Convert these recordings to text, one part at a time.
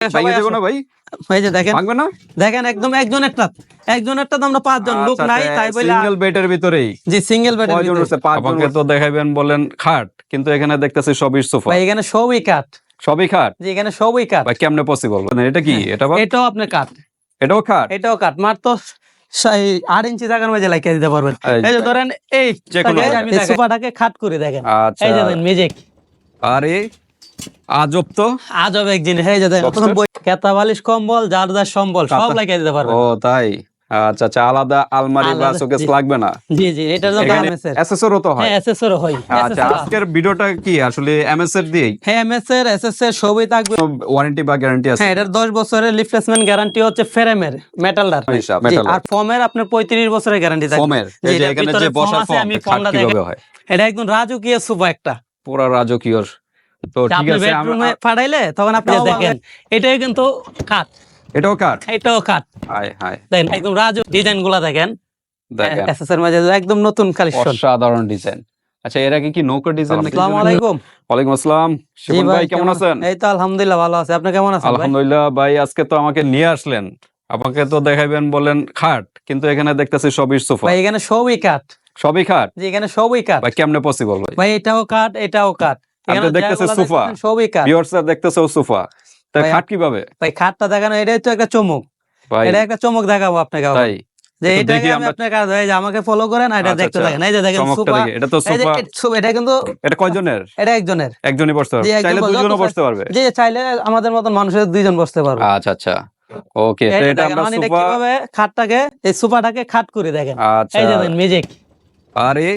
না ভাই? এই যে দেখেন ভাঙবে না? দেখেন একদম একজনেরটা একজনেরটা তো আমরা পাঁচজন লোক নাই তাই বলে সিঙ্গেল বেডের ভিতরেই। জি সিঙ্গেল বেড কয়জন উঠছে তো দেখাইবেন বলেন খাট কিন্তু এখানে দেখতেছি সবই সোফা। ভাই এখানে সবই কাঠ। সবই খাট? জি এখানে সবই কাঠ। ভাই কেমনে পসিবল এটা কি? এটা এটাও আপনার কাঠ। এটাও খাট এটাও কাঠ মাত্র সেই আট ইঞ্চি জায়গার মধ্যে লাগিয়ে দিতে পারবেন। এই- এই যে ধরেন এই। সোফাটাকে খাট করে দেখেন। আচ্ছা। এই যে দেখেন মিউজিক আরে আজব তো। আজব এক জিনিস। এই যে দেখেন Boxer? তখন বই- কেতা বালিশ কম্বল যার যার সম্বল সব লাগিয়ে দিতে পারবেন ও তাই? আচ্ছা আচ্ছা আলাদা আলমারি বা শোকেস লাগবে না? জি জি এমএস এর। তো হয়। হ্যাঁ এসএসএর হয়। আচ্ছা আজকের ভিডিওটা কি? আসলে হ্যাঁ এমএস এর এসএস এর সবই থাকবে। ওয়ারেন্টি বা গ্যারান্টি আছে? হ্যাঁ এটার দশ বছরের রিপ্লেসমেন্ট গ্যারান্টি হচ্ছে ফ্রেমের মেটালটার হিসাব, আর ফোমের আপনার পঁয়ত্রিশ বছরের গ্যারান্টি থাকে ফোমের? এই যে এখানে যে বসার ফর্ম আমি ফর্মটা দেখে- হয়? এটা একদম রাজকীয় সুপা একটা। পুরা রাজকীয় তো ঠিক আছে বেডরুমে তখন আপনি দেখেন এটাই কিন্তু কাঠ। এটাও কাট এটাও কাঠ। হায় হায়। দেখেন একদম রাজ ডিজাইনগুলা দেখেন। মাঝে একদম নতুন কালেকশন অসাধারণ ডিজাইন। আচ্ছা এর আগে কি নৌকা ডিজাইন আসসালামু আলাইকুম। ওয়ালাইকুম আসসালাম। শিবন ভাই কেমন আছেন? এই তো আলহামদুলিল্লাহ ভালো আছে। আপনি কেমন আছেন আলহামদুলিল্লাহ ভাই আজকে তো আমাকে নিয়ে আসলেন। আমাকে তো দেখাইবেন বলেন খাট কিন্তু এখানে দেখতেছি সবই সোফা। ভাই এখানে সবই কাঠ। সবই খাট? জি এখানে সবই কাঠ। ভাই কেমনে পসিবল ভাই? ভাই এটাও কাঠ এটাও কাঠ। আপনি এখানে দেখতেছেন সোফা। সবই কাঠ। ভিউয়ার্স দেখতেছে সোফা। তা ভাই, খাট কীভাবে? ভাই খাটটা দেখানো এটাই তো একটা চমক। ভাই। এটা একটা চমক দেখাবো আপনাকে। তাই। যে দেখি আমি আপনার কাজ যে আমাকে ফলো করেন এটা আচ্ছা, দেখতে আচ্ছা। এই যে দেখেন সোফা। এটা তো সোফা এটা কিন্তু এটা কয়জনের? এটা একজনের। একজনই বসতে পারবে। চাইলে দুজনও। বসতে পারবে। যে চাইলে আমাদের মতন মানুষের দুইজন বসতে পারবে। আচ্ছা আচ্ছা। ওকে তো এটা আমরা মানে এটা সোফা কীভাবে খাটটাকে এই সোফাটাকে খাট করে দেখেন। আচ্ছা। এই যে দেখেন মিউজিক আরে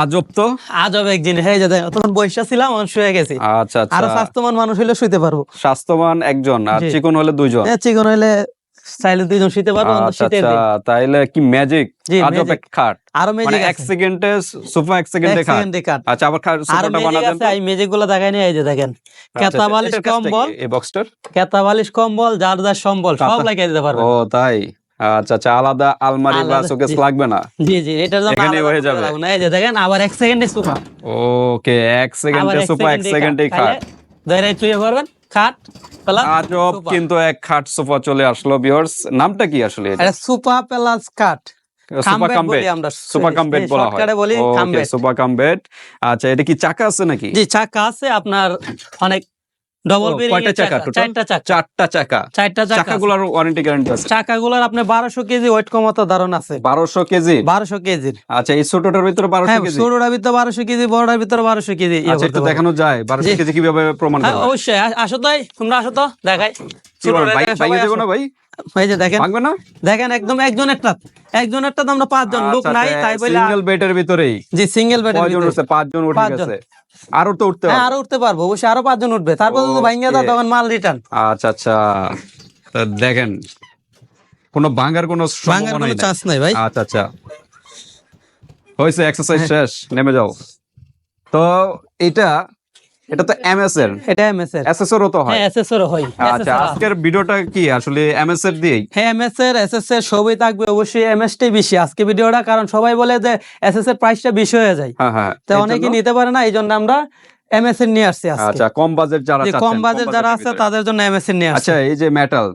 আজব তো। আজব এক জিনিস এই যে দেখেন তখন বৈশা ছিলাম আমি শুয়ে গেছি। আচ্ছা আচ্ছা। আরও স্বাস্থ্যবান মানুষ হইলে শুইতে পারব। স্বাস্থ্যবান একজন আর চিকন হলে দুইজন। চিকন হইলে চাইলে দুইজন শুইতে পারব আচ্ছা শীতের আচ্ছা। দিন। তাইলে কি ম্যাজিক আজব এক খাট। আরও মানে ম্যাজিক এক সেকেন্ডে সোফা এক সেকেন্ডে খাট। আচ্ছা আবার খাট সোফাটা বানাবেন আছে এই ম্যাজিকগুলো দেখাই নিয়ে এই যে দেখেন। কেতা বালিশ কম্বল। এই বক্সটার কেতা বালিশ কম্বল যার যার সম্বল সব লাগিয়ে দিতে পারবে ও তাই? আচ্ছা আচ্ছা আলাদা আলমারি বা শোকেস লাগবে না? জি জি এটার জন্য আলাদা হয়ে যাবে। না। এই যে দেখেন আবার এক সেকেন্ডে সোফা ওকে এক সেকেন্ডে সোফা এক সেকেন্ডে সেকেন্ডেই খাট। ধরে চুয়ে করবেন খাট আজব। কিন্তু এক খাট সোফা চলে আসলো ভিউয়ার্স নামটা কি আসলে এটা? সোফা প্লাস আমরা। সোফা কাম বলা হয়। বেড আচ্ছা এটা কি চাকা আছে নাকি? জি চাকা আছে। আপনার অনেক ডবল কয়টা চাকা? চারটা চাকা। চারটা চাকা? চারটা চাকা। চাকাগুলোর ওয়ারেন্টি গ্যারান্টি আছে। চাকাগুলোর আপনার বারোশো কেজি ওয়েট ক্ষমতা ধারণ আছে। বারোশো কেজি? বারোশো কেজির। আচ্ছা এই ছোটটার ভিতরে বারোশো হ্যাঁ কেজি? ছোটটার ভিতরে বারোশো কেজি বড়টার ভিতরে বারোশো কেজি। ইয়ে আচ্ছা একটু দেখানো যায়। বারোশো জি। কেজি কীভাবে প্রমাণ হ্যাঁ করা অবশ্যই। আসো তো এই, তোমরা আসো তো দেখাই। কি ভাই- দেখে ভাইয়া দেবো না ভাই? এই যে দেখেন। ভাঙবে না? দেখেন একদম একজনেরটা একজনেরটা তো আমরা পাঁচজন লোক নাই তাই বলে সিঙ্গেল বেডের ভিতরেই। জি সিঙ্গেল পাঁচজন উঠে গেছে। আরও তো উঠতে হ্যাঁ আরও উঠতে পারব অবশ্যই আরও পাঁচজন উঠবে। তারপর তো ভাঙ্গা দাও তখন মাল রিটার্ন আচ্ছা আচ্ছা। দেখেন কোনো ভাঙার কোনো ভাঙ্গার কোনো চান্স নাই ভাই। আচ্ছা আচ্ছা। হয়েছে এক্সারসাইজ শেষ নেমে যাও। তো এটা এটা তো এমএস এর এটা এমএস এর এসএসআর তো হয়। হ্যাঁ এসএসএর হয়। আচ্ছা আজকের ভিডিওটা কি? আসলে এমএস এর দিয়েই। হ্যাঁ এমএস এর এসএস এর সবই থাকবে। অবশ্যই এমএস টাই বেশি। আজকে ভিডিওটা কারণ সবাই বলে যে এসএস এর প্রাইসটা বেশি হয়ে যায়। হ্যাঁ হ্যাঁ তো অনেকে নিতে পারে না এই জন্য আমরা এমএস এর নিয়ে আসছি আজকে। আচ্ছা কম বাজেট যারা চাচ্ছেন, কম বাজেট যারা আছে তাদের জন্য এমএস এর নিয়ে আসছি। আচ্ছা এই যে মেটাল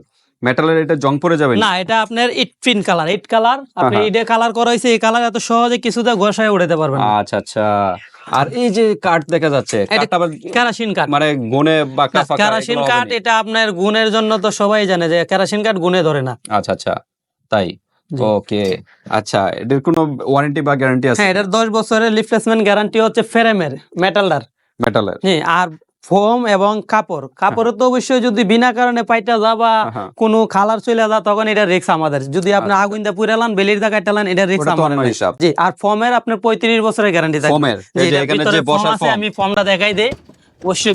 মেটালের এটা জং পড়ে যাবে না এটা আপনার ইট পিন কালার ইট কালার আপনি। ইটে কালার করা হয়েছে এই কালার এত সহজে কিছুতে ঘষায় উঠাতে পারবেন না। আচ্ছা আচ্ছা। আর এই যে কাঠ দেখা যাচ্ছে কেরাসিন কাঠ। মানে গুনে বা কেরাসিন কাঠ এটা আপনার গুণের জন্য তো সবাই জানে যে কেরাসিন কাঠ গুনে ধরে না। আচ্ছা আচ্ছা তাই? ওকে আচ্ছা এটার কোনো ওয়ারেন্টি বা গ্যারান্টি আছে? হ্যাঁ এটার দশ বছরের রিপ্লেসমেন্ট গ্যারান্টি হচ্ছে ফ্রেমের মেটালটার মেটালের হ্যাঁ আর ফোম এবং কাপড়। কাপড়ের তো অবশ্যই যদি বিনা কারণে পাইটা যা বা হ্যাঁ। কোনো খালার চলে যা তখন এটা রিক্স আমাদের। যদি আপনি আগুন দিয়ে পুরালান বেলির দা কাটালান এটা রিক্স আমাদের। জি আর ফোমের আপনার পঁয়ত্রিশ বছরের গ্যারান্টি থাকে ফোমের এই যে এখানে যে আছে, আমি ফর্মটা দেখাই দেই। অবশ্যই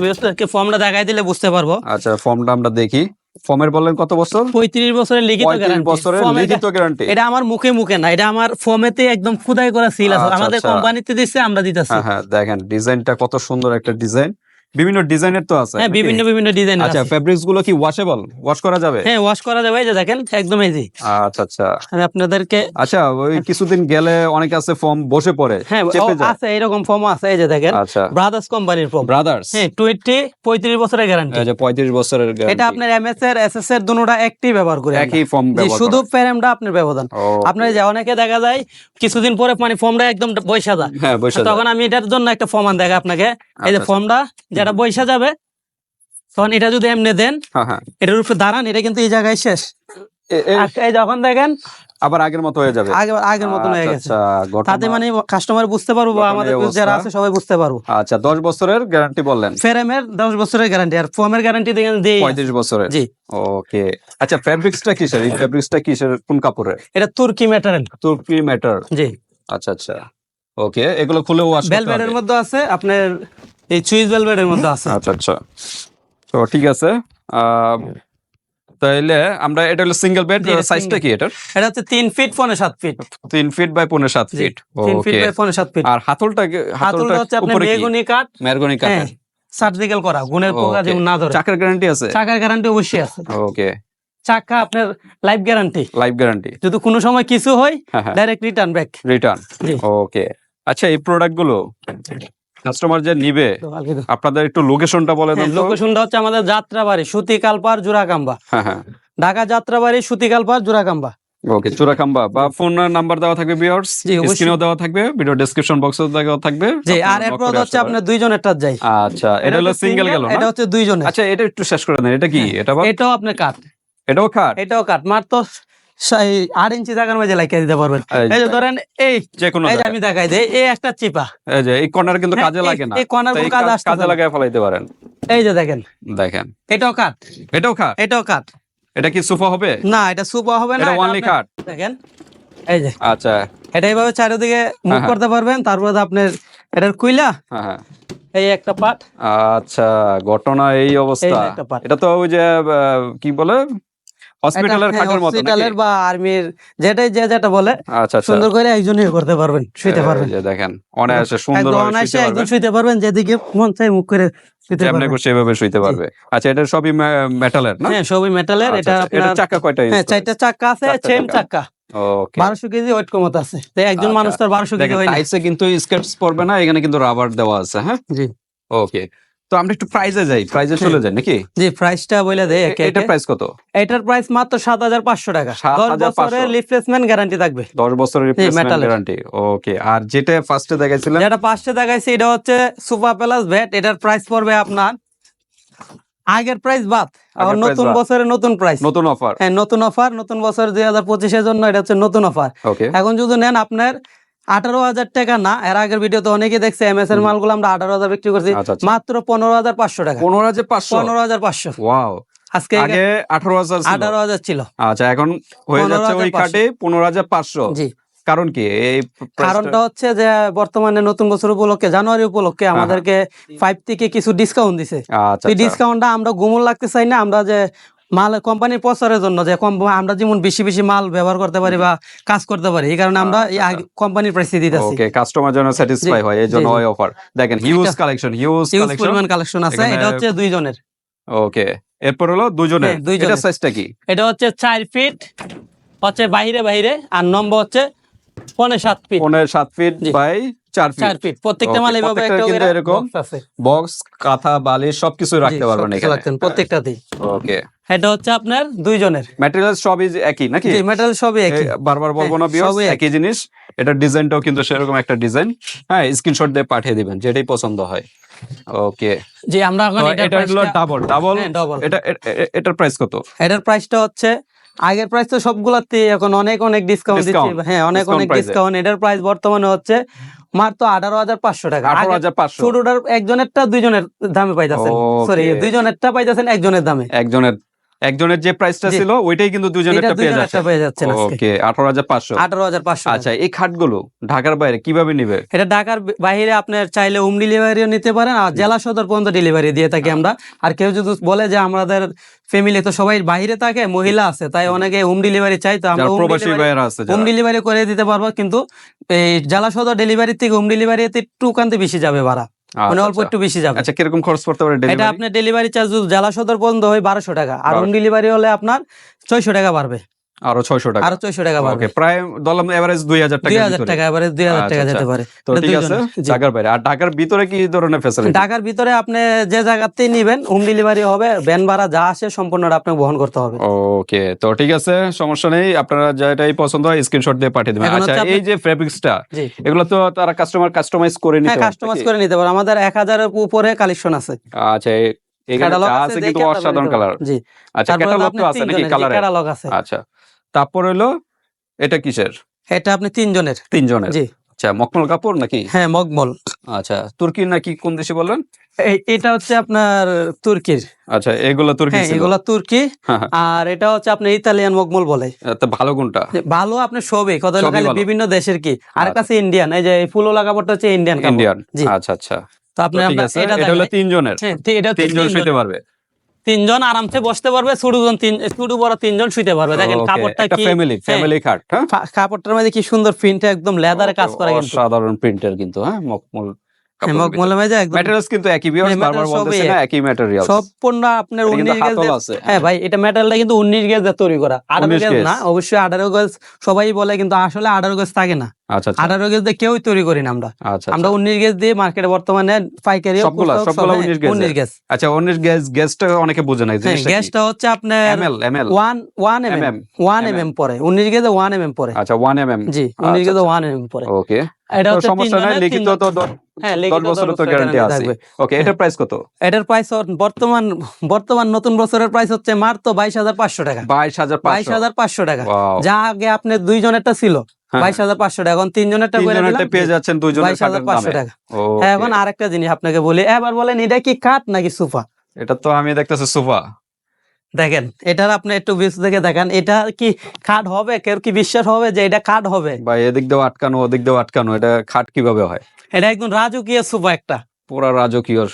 ফর্মটা দেখাই দিলে বুঝতে পারব। আচ্ছা ফর্মটা আমরা দেখি। ফর্মের বললেন কত বছর? পঁয়ত্রিশ বছরের লিখিত গ্যারান্টি বছরের লিখিত গ্যারান্টি এটা আমার মুখে মুখে না এটা আমার ফর্মেতে একদম খুদাই করা সিল আছে। আচ্ছা, আমাদের আচ্ছা। কোম্পানিতে দিচ্ছে আমরা দিতেছি। হ্যাঁ হ্যাঁ দেখেন ডিজাইনটা কত সুন্দর একটা ডিজাইন বিভিন্ন ডিজাইনের তো আছে হ্যাঁ বিভিন্ন বিভিন্ন ডিজাইন আচ্ছা ফেব্রিক্সগুলো কি ওয়াশেবল ওয়াশ করা যাবে? হ্যাঁ ওয়াশ করা যাবে এই যে দেখেন একদম ইজি আচ্ছা আচ্ছা। আমি আপনাদেরকে আচ্ছা ওই কিছুদিন গেলে অনেক আছে ফর্ম বসে পড়ে হ্যাঁ আছে এরকম ফর্ম আছে এই যে দেখেন। আচ্ছা। ব্রাদার্স কোম্পানির ফর্ম ব্রাদার্স হ্যাঁ টোয়েন্টি পঁয়ত্রিশ বছরের গ্যারান্টি যে পঁয়ত্রিশ বছরের এটা আপনার এমএস এর এসএস এর দুটোটা একটি ব্যবহার করে একই ফর্ম ব্যবহার শুধু। ফ্রেমটা আপনার ব্যবধান। আপনার যে অনেকে দেখা যায় কিছুদিন পরে মানে ফর্মটা একদম বৈশা যায়। হ্যাঁ বসে তখন আমি এটার জন্য একটা ফর্মান দেখা আপনাকে। এই যে আচ্ছা, ফর্মটা যেটা বৈশা যাবে তখন এটা যদি এমনি দেন হ্যাঁ হ্যাঁ। এটার উপরে দাঁড়ান এটা কিন্তু এই জায়গায় শেষ। এই যখন দেখেন আবার আগের মতো হয়ে যাবে। আগে আগের মতন হয়ে আচ্ছা, গেছে। আচ্ছা, তাতে মানে কাস্টমার বুঝতে পারব বা আমাদের যারা আছে সবাই বুঝতে পারব। আচ্ছা দশ বছরের গ্যারান্টি বললেন। ফ্রেমের দশ বছরের গ্যারান্টি আর ফর্মের গ্যারান্টি দিয়ে পঁয়ত্রিশ বছরের জি। ওকে। আচ্ছা ফেব্রিক্সটা কিসের? এই ফেব্রিক্সটা কিসের? কোন কাপড়ের? এটা তুর্কি ম্যাটেরিয়াল তুর্কি ম্যাটার জি। আচ্ছা আচ্ছা। ওকে এগুলো খুলে ওয়াশ ভেলভেটের মধ্যে আছে আপনার এই ভেলভেটের মধ্যে আছে। আচ্ছা আচ্ছা। তো ঠিক আছে। তাইলে আমরা এটা হলো সিঙ্গেল বেড সাইজটা কি এটার? এটা হচ্ছে তিন ফিট পনে সাত ফিট তিন ফিট বাই সাত জি, ফিট তিন ফিট ওকে বাই পনে সাত ফিট আর হাতলটা হাতলটা হচ্ছে আপনার উপরে কি? বেগুনি কাঠ। মেরগনি হ্যাঁ সার্জিক্যাল করা গুণের পোকা. যেমন না ধরে। চাকার গ্যারান্টি আছে? চাকার গ্যারান্টি অবশ্যই আছে। ওকে চাকা আপনার লাইফ গ্যারান্টি লাইফ গ্যারান্টি যদি কোনো সময় কিছু হয় direct return back return okay আচ্ছা এই প্রোডাক্টগুলো? কাস্টমার যে নিবে আপনাদের একটু লোকেশনটা বলে দেন লোকেশনটা হচ্ছে আমাদের যাত্রাবাড়ি সুতিকালপার জুরাকাম্বা। হ্যাঁ হ্যাঁ। ঢাকা যাত্রাবাড়ি সুতিকালপার জুরাকাম্বা। ওকে চুরাকাম্বা বা ফোন নাম্বার দেওয়া থাকবে ভিউয়ার্স স্ক্রিনেও দেওয়া থাকবে ভিডিও ডেসক্রিপশন বক্সেও দেওয়া থাকবে। জি আর এরপর হচ্ছে আপনার দুইজনেরটা যাই। পারেন। আচ্ছা এটা হলো সিঙ্গেল গেল না? এটা হচ্ছে দুইজনের। আচ্ছা এটা একটু শেষ করে দেন এটা কি? এটা এটাও আপনার কাঠ এটাও খাট এটাও কাঠ মাত্র আট ইঞ্চি জায়গার মাঝে লাইকা দিতে পারবেন। এই- যে ধরেন এই যে কোনো এই আমি দেখাই দেই এই একটা চিপা। এই যে এই কর্নার কিন্তু কাজে লাগে না। এই corner তো কোনো কাজে কাজে লাগায় ফেলাইতে পারেন। এই যে দেখেন দেখেন। এটাও কাঠ। এটাও খাট এটাও কাঠ। এটা কি সোফা হবে? না এটা সুপা হবে না এটা ওয়ানলি আপনার- দেখেন এই যে। আচ্ছা। এটা এইভাবে চারিদিকে মুভ হ্যাঁ, হ্যাঁ। করতে পারবেন তারপর আপনার এটার কুইলা হ্যাঁ হ্যাঁ। এই একটা পাট। আচ্ছা ঘটনা এই অবস্থা। এটা তো ওই যে কি বলে? হসপিটালের খাটের মতো হসপিটালের বা আর্মির যেটাই যে যেটা বলে আচ্ছা আচ্ছা। সুন্দর করে একজনই করতে পারবেন শুইতে পারবেন যে দেখেন অনায়াসে সুন্দর একদম অনায়াসে একদম শুইতে পারবেন যেদিকে মন চাই মুখ করে এভাবে শুইতে পারবে। আচ্ছা এটা সবই মেটালের না? হ্যাঁ সবই মেটালের আচ্ছা, এটা আচ্ছা, আপনার চাকা কয়টা হ্যাঁ চারটা আছে সেম চাকা। বারোশো কেজি ওয়েট আছে। একজন। মানুষ তার বারোশো কেজি হয় কিন্তু না এখানে কিন্তু রাবার দেওয়া আছে হ্যাঁ? জি। ওকে তো আমরা একটু প্রাইজে যাই প্রাইজে চলে যাই নাকি? জি প্রাইসটা বলে এটা প্রাইস কত? এটার প্রাইস মাত্র সাত হাজার পাঁচশো টাকা। দশ বছরের রিপ্লেসমেন্ট গ্যারান্টি থাকবে। দশ বছরের রিপ্লেসমেন্ট গ্যারান্টি ওকে আর যেটা ফার্স্টে দেখাইছিলেন যেটা পাঁচশো দেখাইছি এটা হচ্ছে সুপার প্লাস ভ্যাট এটার প্রাইস পড়বে আপনার আগের প্রাইস বাদ আর নতুন বাদ। বছরের নতুন প্রাইস নতুন অফার হ্যাঁ নতুন অফার নতুন বছর দুই হাজার পঁচিশের জন্য এটা হচ্ছে নতুন অফার এখন যদি নেন আপনার আঠারো হাজার টাকা না এর আগের ভিডিওতে অনেকে দেখছে এমএস এর মালগুলো আমরা আঠারো হাজার বিক্রি করছি আচ্ছা আচ্ছা। মাত্র পনেরো হাজার পাঁচশো টাকা। পনেরো হাজার পাঁচশো? পনেরো হাজার পাঁচশো। ওয়াও। আজকে আগে আঠারো হাজার আঠারো হাজার ছিল। আচ্ছা এখন হয়ে যাচ্ছে ওই কাটে পনেরো হাজার পাঁচশো। জি। কারণ কি? এই কারণটা হচ্ছে যে বর্তমানে নতুন বছর উপলক্ষে জানুয়ারি উপলক্ষে আমাদেরকে ফাইভ থেকে কিছু ডিসকাউন্ট দিছে। আচ্ছা এই। ডিসকাউন্টটা আমরা গুমল লাগতে চাই না আমরা যে মাল কোম্পানির প্রচারের জন্য যে কম- আমরা যেমন বেশি বেশি মাল ব্যবহার করতে পারি বা কাজ করতে পারি এই কারণে আমরা কোম্পানির প্রাইসে দিতেছি। ওকে কাস্টমার যেন স্যাটিসফাই হয় এই জন্য অফার দেখেন হিউজ কালেকশন হিউজ কালেকশন পরিমাণ কালেকশন আছে এটা হচ্ছে দুইজনের। ওকে এরপর হলো দুজনের হ্যাঁ। এটা সাইজটা কি? এটা হচ্ছে চার ফিট হচ্ছে বাইরে বাইরে আর নম্বর হচ্ছে পনেরো সাত ফিট পনেরো সাত ফিট। বাই চার চার ফিট ফিট প্রত্যেকটা মাল এভাবে একটা কিন্তু এরকম বক্স কাঁথা বালিশ সবকিছু রাখতে পারবেন এখানে। প্রত্যেকটাতেই ওকে এটা হচ্ছে আপনার দুইজনের। ম্যাটেরিয়াল সবই একই নাকি? জি মেটাল সবই একই। বারবার বলব না হ্যাঁ, বিয়স একই। জিনিস। এটার ডিজাইনটাও কিন্তু সেরকম একটা ডিজাইন। হ্যাঁ স্ক্রিনশট দিয়ে পাঠিয়ে দিবেন যেটাই পছন্দ হয়। ওকে যে আমরা এখন এটা হলো ডাবল ডাবল হ্যাঁ, এটা এটার প্রাইস কত? এটার প্রাইসটা হচ্ছে আগের প্রাইস তো সবগুলাতে এখন অনেক অনেক ডিসকাউন্ট দিচ্ছে। হ্যাঁ অনেক অনেক ডিসকাউন্ট এটার প্রাইস বর্তমানে হচ্ছে মাত্র আঠারো হাজার পাঁচশো টাকা। আঠারো হাজার পাঁচশো। ছোটটার একজনেরটা দুইজনের দামে পাইতেছেন। সরি. দুইজনেরটা পাইতেছেন একজনের দামে। একজনের একজনের যে প্রাইসটা। ছিল ওইটাই কিন্তু দুজনেরটা পেয়ে যাচ্ছে। পেয়ে আজকে। ওকে আঠারো হাজার পাঁচশো। আঠারো হাজার পাঁচশো। আচ্ছা এই খাটগুলো ঢাকার বাইরে কীভাবে নিবে? এটা ঢাকার বাইরে আপনার চাইলে হোম ডেলিভারিও নিতে পারেন আর জেলা সদর পর্যন্ত ডেলিভারি দিয়ে থাকি আমরা। আর কেউ যদি বলে যে আমাদের ফ্যামিলি তো সবাই বাইরে থাকে মহিলা আছে তাই অনেকে হোম ডেলিভারি চাই তো আমরা প্রবাসী ভাইয়েরা আছে হোম ডেলিভারি করে দিতে পারব কিন্তু এই জেলা সদর ডেলিভারি থেকে হোম ডেলিভারিতে একটু কান্তে বেশি যাবে ভাড়া। মানে আচ্ছা, অল্প আচ্ছা। একটু বেশি যাবে। আচ্ছা কীরকম খরচ পড়তে পারে এটা আপনার ডেলিভারি চার্জ জেলা সদর পর্যন্ত হয় বারোশো টাকা। আর হোম ডেলিভারি হলে আপনার ছয়শো টাকা বাড়বে। আরও ছয়শো টাকা। আরও ছয়শো টাকা ওকে প্রায় ধরলাম এভারেজ দুই হাজার টাকা দুই হাজার টাকা এবারে দুই হাজার আচ্ছা, টাকা আচ্ছা। যেতে পারে। তো ঠিক আছে ঢাকার বাইরে। আর ঢাকার ভিতরে কি ধরনের ফ্যাসিলিটি ঢাকার ভিতরে আপনি যে জায়গাতেই নিবেন হোম ডেলিভারি হবে ভ্যান ভাড়া যা আসে সম্পূর্ণটা আপনাকে বহন করতে হবে। ওকে তো ঠিক আছে সমস্যা নেই। আপনারা যেটাই পছন্দ হয় স্ক্রিনশট দিয়ে পাঠিয়ে দেবেন। আচ্ছা এই যে ফেব্রিক্সটা এগুলো তো তারা কাস্টমার কাস্টমাইজ করে নিতে হ্যাঁ কাস্টমাইজ করে নিতে পারে। আমাদের এক হাজারের উপরে কালেকশন আছে। আচ্ছা এখানে আছে, আছে কিন্তু অসাধারণ কালার জি। আচ্ছা ক্যাটালগ তো আছে নাকি কালারে আছে। আচ্ছা। তারপর হলো এটা কিসের? এটা আপনি তিনজনের। তিনজনের। জি। আচ্ছা মখমল কাপড় নাকি? হ্যাঁ মকমল। আচ্ছা তুর্কি নাকি কোন দেশে বললেন এটা হচ্ছে আপনার তুর্কির। আচ্ছা এগুলো তুর্কি হ্যাঁ। এগুলা তুর্কি। হ্যাঁ, হ্যাঁ। আর এটা হচ্ছে আপনার ইতালিয়ান মকমল বলে। ভালো কোনটা? ভালো আপনি সবই। কথা বিভিন্ন দেশের কি। আর কাছে ইন্ডিয়ান এই যে এই ফুলওলা কাপড়টা হচ্ছে ইন্ডিয়ান কাপড়। ইন্ডিয়ান। আচ্ছা আচ্ছা। তো আপনি এটা হলো তিনজনের। হ্যাঁ এটা তিনজন শুইতে পারবে। তিনজন আরামসে বসতে পারবে ছোট জন তিন ছোট বড় তিনজন শুইতে পারবে। দেখেন কাপড়টা কি ফ্যামিলি ফ্যামিলি খাট হ্যাঁ? কাপড়টার মধ্যে কি সুন্দর প্রিন্ট একদম লেদারে কাজ করা কিন্তু। সাধারণ প্রিন্টের কিন্তু হ্যাঁ মকমল মগমলের মধ্যে একদম ম্যাটেরিয়ালস কিন্তু একই বারবার materials বলতেছে সবই না এক। একই ম্যাটেরিয়াল সম্পূর্ণ আপনার উনিশ আছে। ভাই এটা মেটালটা কিন্তু উনিশ গেজ তৈরি করা। আঠারো 19 গেজ গেজ। না অবশ্যই আঠারো গেজ সবাই বলে কিন্তু আসলে আঠারো গেজ থাকে না। আচ্ছা আচ্ছা। আঠারো গেজ দিয়ে কেউই তৈরি করি না আমরা। আচ্ছা আমরা উনিশ গেজ দিয়ে মার্কেটে বর্তমানে পাইকারি সবগুলা, সবগুলা 19 গেজের। উনিশ গেজ। আচ্ছা গ্যাসটা অনেকে বোঝে না এই হ্যাঁ? গ্যাসটা হচ্ছে আপনার one one M M mm, one mm M M পরে। উনিশ গেজে ওয়ান এম এম পরে। আচ্ছা 1 জি উনিশ আচ্ছা, গেজে ওয়ান পরে। ওকে এটা হচ্ছে সমস্যা নাই লিখিত তো হ্যাঁ দশ লিখিত বছরের তো গ্যারান্টি আছে। ওকে এটার প্রাইস কত? এটার প্রাইস বর্তমান বর্তমান নতুন বছরের প্রাইস হচ্ছে মাত্র বাইশ হাজার পাঁচশো টাকা। বাইশ হাজার বাইশ পাঁচশো হাজার পাঁচশো টাকা। যা আগে আপনার দুইজনেরটা ছিল। বাইশ হাজার পাঁচশো টাকা। এখন তিনজনেরটা করে পেয়ে যাচ্ছেন দুইজনের বাইশ হাজার পাঁচশো টাকা। হ্যাঁ এখন আরেকটা জিনিস আপনাকে বলি। এবার বলেন এটা কি কাঠ নাকি সোফা? এটা তো আমি দেখতেছি সোফা। দেখেন এটার আপনি একটু বেশ দেখে দেখেন। এটা কি কাঠ হবে? কেউ কি বিশ্বাস হবে যে এটা কাঠ হবে? বা এদিক দিয়েও আটকানো ওদিক দিয়েও আটকানো। এটা খাট কীভাবে হয়? এটা একদম রাজকীয় সোফা একটা। পুরা রাজকীয়।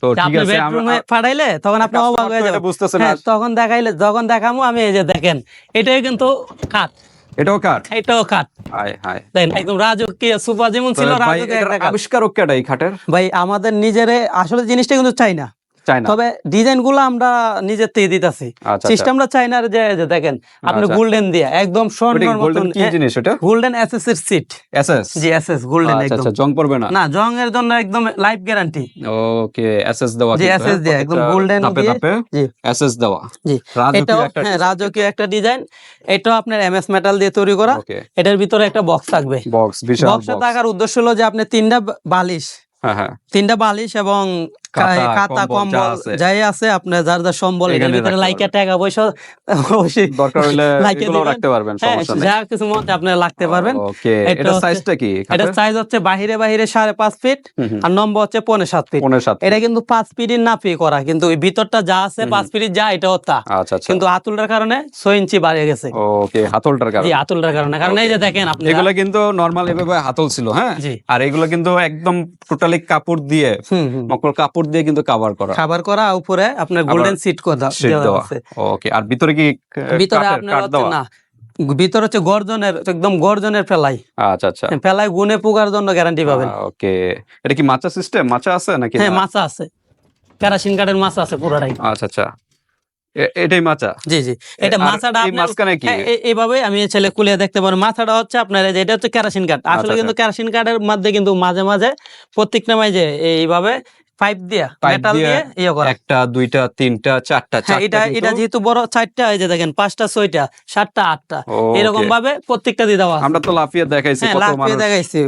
তো ঠিক আপনি আছে আমি- পাঠাইলে তখন আপনি অবাক হয়ে এটা যাবেন। বুঝতেছে হ্যাঁ তখন দেখাইলে যখন দেখামু আমি এই যে দেখেন এটাই কিন্তু কাঠ। এটাও কাঠ এটাও কাঠ দেখেন একদম রাজকীয় সোফা যেমন ছিল তো ভাই রাজকীয় এটার একটা কাঠ। আবিষ্কারক কেডা এই খাটের? ভাই আমাদের নিজেরে আসলে জিনিসটা কিন্তু চাই না। চায় না তবে ডিজাইনগুলো আমরা নিজের থেকে দিতেছি। আচ্ছা আচ্ছা। সিস্টেমটা চাইনার যে দেখেন আপনি আচ্ছা। গোল্ডেন দিয়ে একদম স্বর্ণের গোল্ডেন মতন কি জিনিস এটা গোল্ডেন এসএস এর সিট এসএস? জি এসএস গোল্ডেন একদম। আচ্ছা জং পড়বে না? না জং এর জন্য একদম লাইফ গ্যারান্টি ওকে এসএস দেওয়া জি, SS হ্যাঁ? দেয়া, একদম ধাপে দিয়ে, জি। এসএস দেওয়া। জি রাজকীয় একটা হ্যাঁ রাজকীয় একটা ডিজাইন এটাও আপনার এমএস মেটাল দিয়ে তৈরি করা। এটার ভিতরে একটা বক্স থাকবে। বক্স বিশাল বক্সে বক্স থাকার উদ্দেশ্য হলো যে আপনি তিনটা বালিশ হ্যাঁ হ্যাঁ। তিনটা বালিশ এবং কাঁথা, কম্বল যা আছে। যাই আছে আপনার যার যার সম্বল এটার ভিতরে লাইকা টাকা পয়সা অবশ্যই দরকার হলে এগুলো রাখতে পারবেন সমস্যা নেই। যা কিছু মতে আপনি রাখতে পারবেন। ওকে এটা এটা হচ্ছে- সাইজটা কি? এটা সাইজ হচ্ছে বাহিরে ফিট আর নম্বর হচ্ছে পনেরো সাত ফিট পনেরো সাত এটা কিন্তু পাঁচ ফিটের না পে করা কিন্তু ভিতরটা যা আছে পাঁচ ফিটের যা এটাও তা আচ্ছা আচ্ছা। কিন্তু আতুলটার কারণে ছয় ইঞ্চি বাড়িয়ে গেছে। ওকে হাতলটার জি কারণে আতুলটার কারণে। কারণ এই যে দেখেন আপনি এগুলো কিন্তু নরমাল এভাবে হাতল ছিল হ্যাঁ? আর এগুলো কিন্তু একদম টোটালি কাপড় দিয়ে মকল কাপড় দিয়ে কিন্তু কভার করা। খাবার করা উপরে আপনার গোল্ডেন সিট করা দেওয়া আছে। ওকে আর ভিতরে কি ভিতরে আপনার না ভিতরে হচ্ছে গর্জনের একদম গর্জনের ফেলাই। আচ্ছা আচ্ছা। ফেলাই গুনে পোকার জন্য গ্যারান্টি পাবেন। ওকে এটা কি মাচা সিস্টেম মাচা আছে নাকি হ্যাঁ? মাছা আছে। কেরাসিন কাঠের মাছা আছে পুরোটাই। আচ্ছা আচ্ছা। এটাই মাচা? জি জি। এটা মাছাটা মাঝখানে কি? হ্যাঁ, এইভাবে আমি ছেলে কুলিয়ে দেখতে পারো মাথাটা হচ্ছে আপনার এই যে এটা হচ্ছে কেরাসিন কাঠ। আসলে আচ্ছা, কিন্তু কেরাসিন কাঠের মধ্যে কিন্তু মাঝে মাঝে প্রত্যেকটা মাঝে এইভাবে পাইপ দিয়া মেটাল দিয়ে ইয়ে করা একটা দুইটা তিনটা চারটা হ্যাঁ এটা এটা যেহেতু বড় চারটা এই যে দেখেন পাঁচটা ছয়টা সাতটা আটটা এরকম ভাবে প্রত্যেকটা দিয়ে দেওয়া আমরা তো লাফিয়ে দেখাইছি হ্যাঁ কত মানুষ দেখাইছি।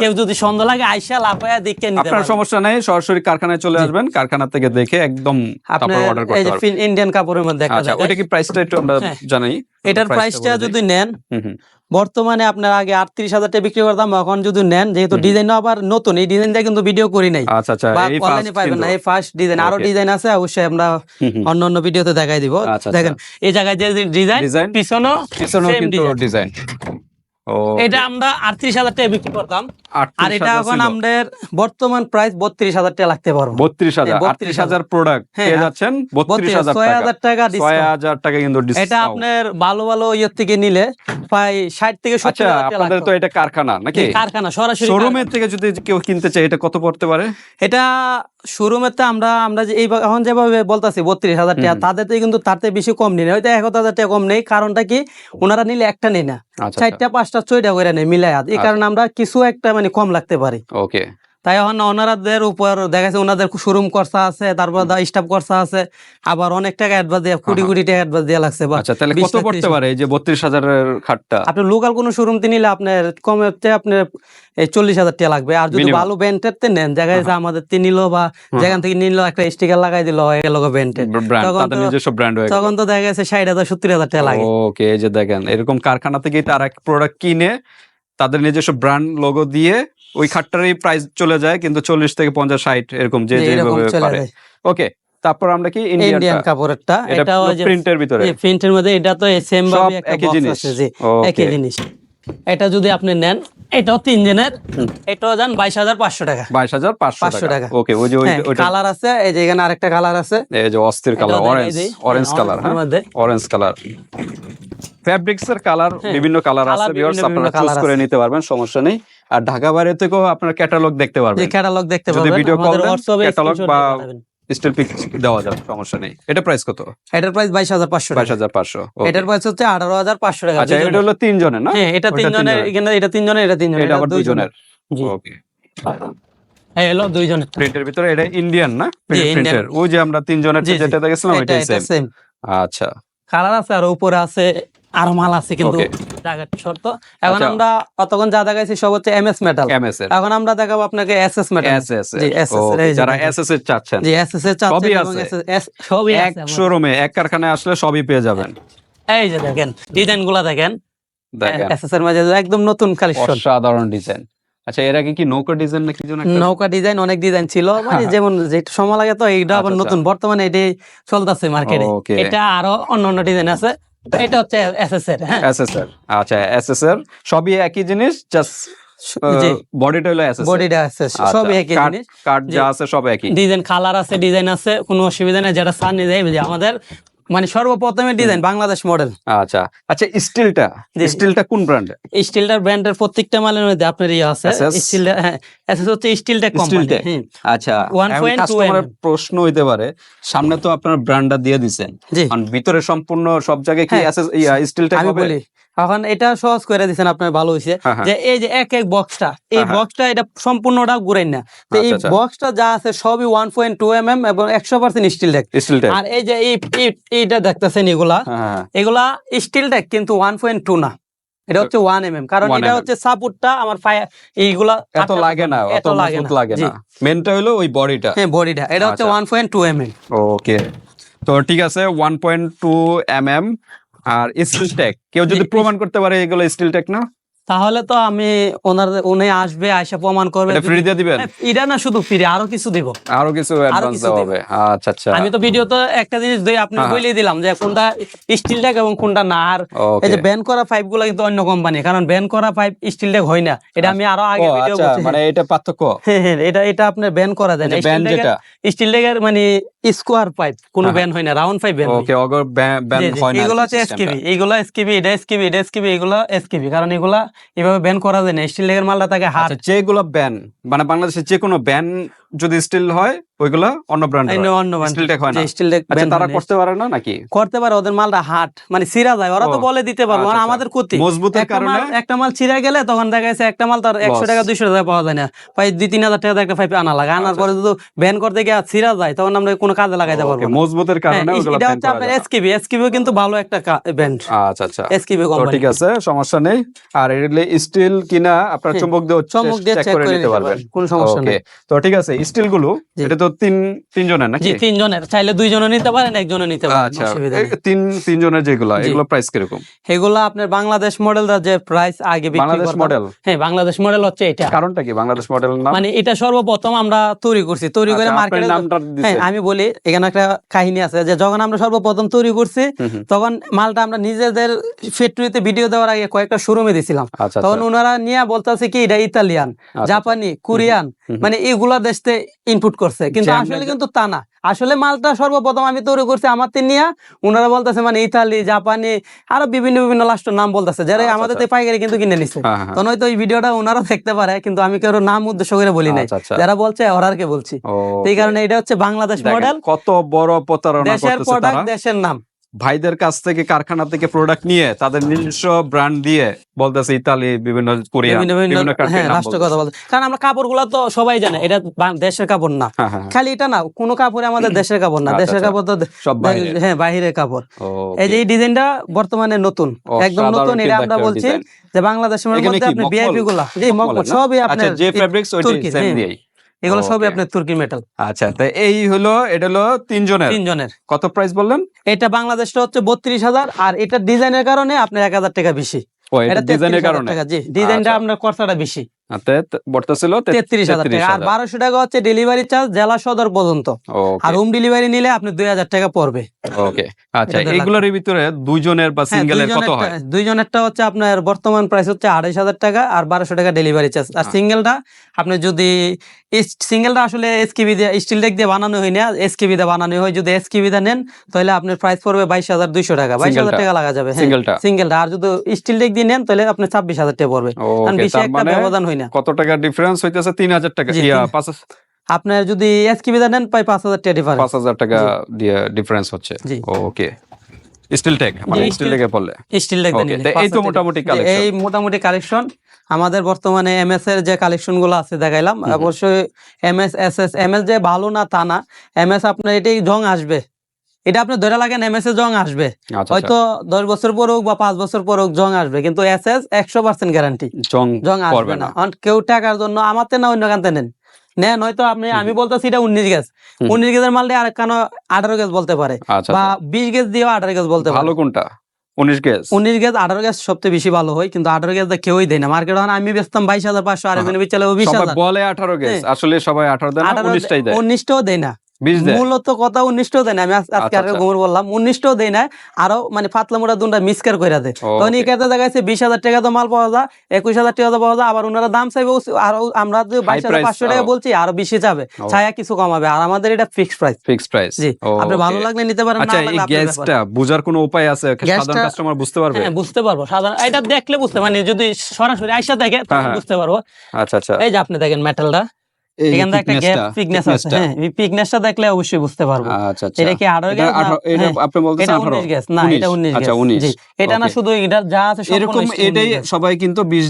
কেউ যদি সন্দেহ লাগে আইসা লাফায়া দেখে নিতে আপনার সমস্যা নেই সরাসরি কারখানায় চলে আসবেন কারখানা থেকে দেখে একদম আপনি কাপড় অর্ডার করতে পারবেন ইন্ডিয়ান কাপড়ের মধ্যে একটা আচ্ছা। ওটা কি প্রাইসটা একটু আমরা হ্যাঁ। জানাই এটার প্রাইসটা যদি নেন। বর্তমানে আপনার আগে আটত্রিশ হাজার টাকা বিক্রি করতাম এখন যদি নেন যেহেতু ডিজাইন আবার নতুন এই ডিজাইনটা কিন্তু ভিডিও করি নাই। আচ্ছা আচ্ছা অনলাইনে ফার্স্ট পাবেন না এই ফার্স্ট ডিজাইন আরও ডিজাইন আছে অবশ্যই আমরা। অন্য অন্য ভিডিওতে দেখাই দিব। আচ্ছা, দেখেন এই জায়গায় যে ডিজাইন পিছনও কিন্তু ডিজাইন এটা আমরা আটত্রিশ হাজার টাকা বিক্রি করতাম। আর এটা এখন আমাদের বর্তমান প্রাইস বত্রিশ হাজার টাকা লাগতে পারব। বত্রিশ হাজার হ্যাঁ, আটত্রিশ হাজার প্রোডাক্ট হ্যাঁ, পেয়ে যাচ্ছেন বত্রিশ হাজার ছয় টাকা। হাজার টাকা ছয় হাজার টাকা কিন্তু এটা আপনার ভালো ভালো ইয়ের থেকে নিলে প্রায় ষাট থেকে আচ্ছা আপনাদের তো এটা কারখানা নাকি? কারখানা সরাসরি শোরুমের থেকে যদি কেউ কিনতে চায় এটা কত পড়তে পারে? এটা শোরুমের তো আমরা আমরা যে এই এখন যেভাবে বলতাছি বত্রিশ হাজার টাকা তাদের কিন্তু তার থেকে বেশি কম নেই। হয়তো এক হাজার টাকা কম নেই কারণটা কি? ওনারা নিলে একটা নেই না। আচ্ছা চারটা পাঁচটা ছয়টা করে নেই মিলাই এই আচ্ছা। কারণে আমরা কিছু একটা মানে কম লাগতে পারে। ওকে। তাই এখন ওনারাদের উপর দেখা যাচ্ছে ওনাদের শোরুম খরচা আছে তারপর স্টাফ খরচা আছে আবার অনেক টাকা অ্যাডভান্স দিয়ে কোটি কোটি টাকা অ্যাডভান্স দেওয়া লাগছে বা আচ্ছা তাহলে কত পড়তে পারে এই যে বত্রিশ হাজারের খাটটা? আপনি লোকাল কোনো শোরুম তে নিলে আপনার কমতে আপনার এই চল্লিশ হাজার টাকা লাগবে। আর যদি ভালো ব্যান্ডের তে নেন দেখা যাচ্ছে আমাদের তে নিল বা যেখান থেকে নিল একটা স্টিকার লাগাই দিল হয়ে গেল ব্যান্ডের তখন তো- নিজস্ব ব্র্যান্ড হয়ে তখন তো দেখা গেছে ষাট হাজার সত্তর হাজার টাকা লাগে। ওকে এই যে দেখেন এরকম কারখানা থেকে তারা এক প্রোডাক্ট কিনে তাদের নিজস্ব ব্র্যান্ড লোগো দিয়ে ওই খাটটারই প্রাইস চলে যায় কিন্তু চল্লিশ থেকে পঞ্চাশ ষাট এরকম যে যেভাবে পারে। ওকে তারপর আমরা কি ইন্ডিয়ান কাপড়টা কাপড়েরটা। এটা প্রিন্টের ভিতরে। প্রিন্টের মধ্যে এটা তো সেম ভাবে একটা জিনিস। আছে জি একই জিনিস। এটা যদি আপনি নেন এটাও তিন দিনের এটাও যান বাইশ হাজার পাঁচশো টাকা। বাইশ হাজার পাঁচশো টাকা। ওকে ওই যে কালার আছে এই যে এখানে আরেকটা কালার আছে। এই যে অস্থির কালার অরেঞ্জ অরেঞ্জ হ্যাঁ, কালার orange হ্যাঁ। Orange colour. ফ্যাব্রিক্স এর কালার হ্যাঁ, বিভিন্ন কালার আছে ভিউয়ার্স আপনারা চুজ করে নিতে পারবেন সমস্যা নেই। আর ঢাকা বাইরে থেকেও আপনারা ক্যাটালগ দেখতে পারবেন। ক্যাটালগ দেখতে যদি আমাদের দেন, হোয়াটসঅ্যাপে catalog screenshot বা-। স্টিল পিক দেওয়া যাবে সমস্যা নেই। এটা প্রাইস কত? এটার প্রাইস বাইশ হাজার পাঁচশো বাইশ হাজার পাঁচশো এটার প্রাইস হচ্ছে আঠারো হাজার পাঁচশো টাকা। আচ্ছা এটা হলো তিনজনের না? হ্যাঁ এটা তিনজনের। এখানে এটা তিনজনের এটা তিনজনের এটা আবার দুইজনের। জি। ওকে হ্যাঁ এলো দুইজনের। প্রিন্টের ভিতরে এটা ইন্ডিয়ান না। প্রিন্টের ওই যে আমরা তিনজনের। যেটা দেখেছিলাম এটা ওইটাই সেম আচ্ছা। কালার আছে আর উপরে আছে আরও মাল আছে কিন্তু. জায়গার শর্ত। এখন আচ্ছা। আমরা অতক্ষণ যা দেখাইছি সব হচ্ছে এমএস মেটাল এমএস এখন আমরা দেখাবো আপনাকে এসএস মেটাল এসএস যারা এসএস এর চাচ্ছেন। জি এসএস এর চাচ্ছেন সবই আছে। SS সবই এক। শোরুমে এক কারখানায় আসলে সবই পেয়ে যাবেন। এই যে দেখেন ডিজাইনগুলা দেখেন। দেখেন এসএস এর মাঝে একদম নতুন কালেকশন সাধারণ ডিজাইন। আচ্ছা এর আগে কি নৌকা ডিজাইন নাকি যেন একটা- নৌকা ডিজাইন অনেক ডিজাইন ছিল। মানে যেমন যেটা সময় লাগে তো এইটা আবার আচ্ছা, নতুন। বর্তমানে এটাই চলতেছে মার্কেটে এটা আরও অন্য অন্য ডিজাইন আছে। এটা হচ্ছে এসএসআর হ্যাঁ। এসএসআর আচ্ছা এসএসআর সবই একই জিনিস জাস্ট বডিটা হলো এসএস বডিটা এসএস সবই একই জিনিস। কাট যা আছে সব একই। ডিজাইন কালার আছে ডিজাইন আছে কোনো অসুবিধা নেই যেটা সার নিয়ে যে আমাদের মানে সর্বপ্রথমে ডিজাইন বাংলাদেশ মডেল আচ্ছা আচ্ছা স্টিলটা। স্টিলটা কোন ব্র্যান্ড স্টিলটার ব্র্যান্ডের প্রত্যেকটা মালের মধ্যে আপনার ইয়ে আছে? স্টিলটা হ্যাঁ এসএস হচ্ছে স্টিলটা কোম্পানি? আচ্ছা 1.2 কাস্টমারের mm প্রশ্ন হইতে পারে সামনে তো আপনার ব্র্যান্ডটা দিয়ে দিবেন ভিতরে সম্পূর্ণ সব জায়গায় কি আছে এসএস স্টিলটা আমি বলি এখন এটা সহজ করে দিছেন আপনার ভালো হয়েছে হ্যাঁ, হ্যাঁ। যে এই যে এক এক বক্সটা এই হ্যাঁ, হ্যাঁ। বক্সটা এটা সম্পূর্ণটা ঘুরাই না। তো এই আচ্ছা, আচ্ছা। বক্সটা যা আছে সবই one point two M M এবং একশো পার্সেন্ট স্টিল টেক স্টিলটা আর এই যে এই এই- এইটা দেখতেছেন এগুলা এগুলা স্টিল টেক কিন্তু ওয়ান পয়েন্ট টু না। এটা হচ্ছে ওয়ান এম এম কারণ এটা mm হচ্ছে সাপোর্টটা আমার পায়ে এইগুলা এত লাগে না মজবুত লাগে না। মেনটা হলো ওই বডিটা হ্যাঁ বডিটা এটা হচ্ছে আচ্ছা। One point two M M okay তো ঠিক আছে one point two M M আর স্টিল টেক কেউ যদি প্রমাণ করতে পারে এগুলো স্টিল টেক না? তাহলে তো আমি ওনার উনি আসবে আইসা প্রমাণ করবে এটা ফ্রি দিয়ে দিবেন? হ্যাঁ, এটা না শুধু ফ্রি আরও কিছু দিব। আরও কিছু অ্যাডভান্স। হবে। আচ্ছা আচ্ছা। আমি তো ভিডিও তো একটা জিনিস দিই আপনি হ্যাঁ, হ্যাঁ। বলেই দিলাম যে কোনটা স্টিল ট্যাগ এবং কোনটা না। আর এই যে ব্যান করা পাইপগুলো কিন্তু অন্য কোম্পানি কারণ ব্যান করা পাইপ স্টিল ট্যাগ হয় না। এটা আমি আরও আগে ভিডিও আচ্ছা মানে এটা পার্থক্য? হ্যাঁ হ্যাঁ এটা এটা আপনার ব্যান করা যায় না। ব্যান্ড যেটা? স্টিল ট্যাগের মানে স্কোয়ার পাইপ কোনো হ্যাঁ, ব্যান হয় না রাউন্ড পাইপ ব্যান ওকে অগর ব্যান হয় না এগুলো হচ্ছে এসকিবি টা। এইগুলো এসকিবি এটা এসকিবি এটা এসকিবি এগুলো এসকিবি কারণ এগুলা এভাবে ব্যান করা যায় না। স্টিল লেগের মালটা থাকে হাত আচ্ছা যেগুলো ব্যান মানে বাংলাদেশে যে কোনো ব্যান যদি স্টিল হয় ওইগুলো অন্য ব্র্যান্ড অন্য অন্য স্টিল টেক হয় না। স্টিল ট্যাগ আচ্ছা তারা করতে পারে না নাকি? করতে পারে ওদের মালটা হাট মানে ছিঁড়া যায়। ওরা তো বলে দিতে পারব আচ্ছা, আর আচ্ছা। আমাদের ক্ষতি। মজবুতের কারণে? একটা মাল ছিঁড়ে গেলে তখন দেখা যাচ্ছে একটা মাল তার একশো Loss। টাকা দুইশো টাকা পাওয়া যায় না। প্রায় দুই তিন হাজার টাকা দিয়ে একটা পাইপ আনা লাগে। আনার আচ্ছা। পরে যদি ব্যান করতে গিয়ে ছিঁড়া যায় তখন আমরা কোনো কাজে লাগাইতে পারব না। মজবুতের হ্যাঁ, কারণে ওগুলো এটা হচ্ছে আপনার না। এসকিবি কিন্তু ভালো একটা ব্যান্ড আচ্ছা আচ্ছা। এসকিবি কোম্পানি ঠিক আছে সমস্যা নেই। আর এগুলো স্টিল কিনা আপনার হ্যাঁ, চুম্বক দিয়ে চেক করে নিতে পারবেন। কোনো সমস্যা নেই। তো ঠিক আছে স্টিলগুলো এটা তো তিন তিনজনের নাকি? তিনজনের। চাইলে নিতে পারেন নিতে পারেন আচ্ছা। তিন তিনজনের যেগুলো এগুলো প্রাইস কীরকম? এগুলো আপনার বাংলাদেশ মডেলটা যে প্রাইস আগে বিক্রি বাংলাদেশ মডেল হ্যাঁ বাংলাদেশ মডেল হচ্ছে এটা। কারণটা কি? বাংলাদেশ মডেল নাম? মানে এটা সর্বপ্রথম আমরা তৈরি করছি। তৈরি করে আচ্ছা, মার্কেটে হ্যাঁ আমি বলি এখানে একটা কাহিনী আছে যে যখন আমরা সর্বপ্রথম তৈরি করছি। তখন মালটা আমরা নিজেদের ফ্যাক্টরিতে ভিডিও দেওয়ার আগে কয়েকটা শোরুমে দিছিলাম। আচ্ছা তখন আচ্ছা ওনারা নিয়ে বলতেছে কি এটা ইতালিয়ান জাপানি কোরিয়ান। মানে এগুলা দেশতে ইনপুট করছে কিন্তু আসলে কিন্তু তা না। আসলে মালটা সর্বপ্রথম আমি তৈরি করছি আমার তিন নিয়ে। ওনারা বলতেছে মানে ইতালি জাপানি আরও বিভিন্ন বিভিন্ন লাস্টের নাম বলতেছে যারা আচ্ছা, আমাদের আচ্ছা। পাইকারি কিন্তু কিনে নিছে। হ্যাঁ, হ্যাঁ। তখন হয়তো এই ভিডিওটা ওনারা দেখতে পারে কিন্তু আমি কারও নাম উদ্দেশ্য করে বলি নাই। আচ্ছা। যারা বলছে ওরারকে বলছি। এই কারণে এটা হচ্ছে বাংলাদেশ মডেল কত বড় প্রতারণা দেশের প্রোডাক্ট দেশের নাম। ভাইদের কাছ থেকে কারখানা থেকে প্রোডাক্ট নিয়ে তাদের নিজস্ব ব্র্যান্ড দিয়ে বলতেছে ইতালি বিভিন্ন কোরিয়া হ্যাঁ কান্ট্রির নাম রাষ্ট্র কথা বলতে। কারণ আমরা কাপড়গুলা তো সবাই জানে এটা দেশের কাপড় না। হ্যাঁ, হ্যাঁ, খালি এটা না কোনো কাপড় আমাদের দেশের কাপড় না। আচ্ছা, দেশের আচ্ছা। কাপড় তো হ্যাঁ বাহিরের কাপড়। এই যে এই ডিজাইনটা বর্তমানে নতুন একদম নতুন এটা আমরা বলছি যে বাংলাদেশের মধ্যে আপনি? ভিআইপি গুলা মকমল সবই আচ্ছা আপনার যে ফেব্রিক্স সেম। দিয়েই। এগুলো সবই আপনার তুর্কি মেটাল আচ্ছা তো এই হলো এটা হলো তিনজনের? তিনজনের। কত প্রাইস বললেন? এটা বাংলাদেশটা হচ্ছে বত্রিশ হাজার আর এটা ডিজাইনের কারণে আপনার এক হাজার টাকা বেশি। এটা ডিজাইনের কারণে? জি ডিজাইনটা আচ্ছা। আপনার খরচাটা বেশি। হাতে বর্তা তেত্রিশ হাজার টাকা। আর বারোশো টাকা হচ্ছে ডেলিভারি চার্জ জেলা সদর পর্যন্ত। আর হোম ডেলিভারি নিলে আপনি দুই হাজার টাকা পড়বে। ওকে আচ্ছা ভিতরে দুইজনের বা হ্যাঁ, সিঙ্গেলের কত হয়? দুইজনেরটা হচ্ছে আপনার বর্তমান প্রাইস হচ্ছে আড়াইশ হাজার টাকা আর বারোশো টাকা ডেলিভারি চার্জ আর। সিঙ্গেলটা আপনি যদি সিঙ্গেলটা আসলে এসকিবি দিয়ে স্টিল ডেক দিয়ে বানানো হয় না এসকিবি দিয়ে বানানো হয়। যদি এসকিবি দিয়ে নেন তাহলে আপনার প্রাইস পড়বে বাইশ হাজার দুইশো টাকা। বাইশ হাজার টাকা লাগা যাবে হ্যাঁ। সিঙ্গেলটা সিঙ্গেলটা আর যদি স্টিল ডেক দিয়ে নেন তাহলে আপনি ছাব্বিশ হাজার টাকা পড়বে। কারণ ওকে বেশি তার একটা মানে ব্যবধান হয় না। কত টাকা ডিফারেন্স হইতেছে? তিন হাজার টাকা। ইয়া পাঁচ আপনার যদি এসকিবি দিয়ে নেন পাই পাঁচ হাজার টাকা ডিফারেন্স পাঁচ হাজার টাকা দিয়ে ডিফারেন্স হচ্ছে। ওকে। স্টিল টেক মানে স্টিল টেকে পড়লে। স্টিল Okay, এই তো মোটামুটি collection। এই মোটামুটি কালেকশন আমাদের বর্তমানে এমএস এর যে কালেকশনগুলো আছে দেখাইলাম অবশ্যই এমএস এস এস এমএস যে ভালো না তা না এমএস আপনার এটাই জং আসবে। এটা আপনি ধরে লাগেন এমএস এ জং আসবে। আচ্ছা আচ্ছা। হয়তো দশ বছর পর হোক বা পাঁচ বছর পর হোক জং আসবে কিন্তু এস এস একশো পার্সেন্ট গ্যারান্টি জং জং আসবে না। কেউ টাকার জন্য আমার তে না অন্য কান্তে নেন। নেন হয়তো আপনি আমি বলতেছি এটা উনিশ গ্যাস উনিশ গ্যাসের মালটা আর কেন আঠারো গ্যাস বলতে পারে। আচ্ছা বা। বিশ গ্যাস দিয়েও আঠারো গ্যাস বলতে পারে। ভালো কোনটা? উনিশ গ্যাস উনিশ গ্যাস আঠারো গ্যাস সবচেয়ে বেশি ভালো হয় কিন্তু আঠারো গ্যাস কেউই দেয় না। মার্কেট আমি বেচতাম বাইশ হাজার পাঁচশো আর বেচালে বিশ হাজার। বলে আঠারো গ্যাস। আসলে সবাই আঠারো দেয় উনিশটাই দেয়। উনিশটাও দেয় না। দেয় মূলত কথা উনিশটাও দেয় না আমি আজকে আচ্ছা, আগে আচ্ছা। বললাম উনিশটাও দেয় না আরও মানে পাতলা মোটা দুটা মিসকার করে দেয়। তখন এই ক্ষেত্রে দেখা যাচ্ছে বিশ হাজার টাকা তো মাল পাওয়া যায় একুশ হাজার টাকা তো পাওয়া যায় আবার ওনারা দাম চাইবে আরও আমরা যে বাইশ হাজার পাঁচশো টাকা বলছি আরও বেশি যাবে। ছায়া কিছু কমাবে আর আমাদের এটা ফিক্সড প্রাইস ফিক্সড প্রাইস জি আপনি ভালো লাগলে নিতে পারেন আচ্ছা এই। গ্যাসটা বোঝার কোনো উপায় আছে? সাধারণ কাস্টমার বুঝতে পারবে? হ্যাঁ বুঝতে পারব। সাধারণ এটা দেখলে বুঝতে মানে যদি সরাসরি আইসা দেখে তখন হ্যাঁ। বুঝতে পারব। আচ্ছা আচ্ছা। এই যে আপনি দেখেন মেটালটা এখান থেকে একটা গ্যাপ thickness-টা, আছে হ্যাঁ এই দেখলে অবশ্যই বুঝতে পারব। আচ্ছা আচ্ছা। এটা কি আঠারো এটা গ্যাস এটা আপনি বলতেছেন এটা আঠারো। উনিশ গ্যাস না এটা উনিশ গ্যাস উনিশ। জি এটা না শুধু এটা যা আছে সম্পূর্ণ এরকম এটাই সবাই কিন্তু বিশ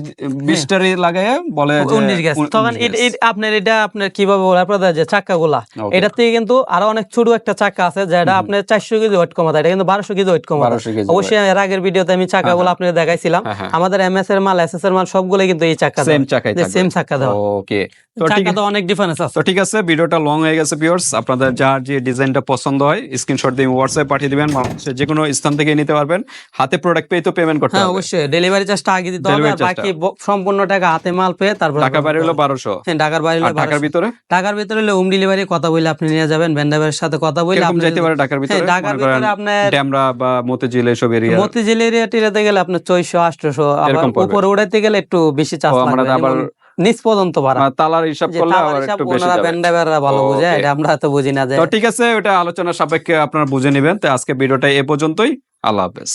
বিশটারি লাগায় বলে যে উনিশ গ্যাস তখন উনিশ এটা- গ্যাস। এটা- আপনার এটা আপনার কীভাবে বলে? আপনার যে চাক্কা গুলা Okay. থেকে কিন্তু আরও অনেক ছোট একটা চাকা আছে যেটা আপনার চারশো কেজি ওয়েট কমাতে এটা কিন্তু বারোশো কেজি ওয়েট কমাতে। অবশ্যই এর আগের ভিডিওতে আমি চাক্কা গুলো আপনাদের দেখাইছিলাম। হ্যাঁ, হ্যাঁ। আমাদের এমএস এর মাল এস এস এর মাল সবগুলো কিন্তু এই চাকা সেম চাকাই সেম চাক্কা দেওয়া। ওকে তো ঠিক অনেক ডিফারেন্স আছে। তো ঠিক আছে ভিডিওটা লং হয়ে গেছে ভিউয়ার্স আপনাদের যার যে ডিজাইনটা পছন্দ হয় স্ক্রিনশট দিয়ে হোয়াটসঅ্যাপে পাঠিয়ে দিবেন। বাংলাদেশের যে কোনো স্থান থেকে নিতে পারবেন। হাতে প্রোডাক্ট পেয়ে তো পেমেন্ট করতে হবে। হ্যাঁ অবশ্যই। ডেলিভারি চার্জটা আগে দিতে হবে। বাকি সম্পূর্ণ টাকা হাতে মাল পেয়ে তারপর ঢাকা বাইরে হলো বারোশো। হ্যাঁ ঢাকার বাইরে হলে ঢাকার ভিতরে? ঢাকার ভিতরে হলে হোম ডেলিভারি কথা বলে আপনি নিয়ে যাবেন ভ্যান্ডাবের সাথে কথা বলে আপনি যাইতে পারে ঢাকার ভিতরে? হ্যাঁ, ঢাকার ভিতরে আপনার ড্যামরা বা মতিঝিল এসব এরিয়া মতিঝিল এরিয়া টিরাতে গেলে আপনার ছয়শো আটশো আবার উপরে উড়াইতে গেলে একটু বেশি চার্জ ও, আমরা লাগবে। আবার- নিচ পর্যন্ত ভাড়া তালার হিসাব করলে আবার একটু বেশি যাবে। ভ্যান্ডাবেররা ভালো. বুঝে এটা আমরা তো বুঝি না তো ঠিক আছে ওটা আলোচনা সাপেক্ষে আপনারা বুঝে নেবেন। তো আজকে ভিডিওটা এ পর্যন্তই। আল্লাহ হাফেজ।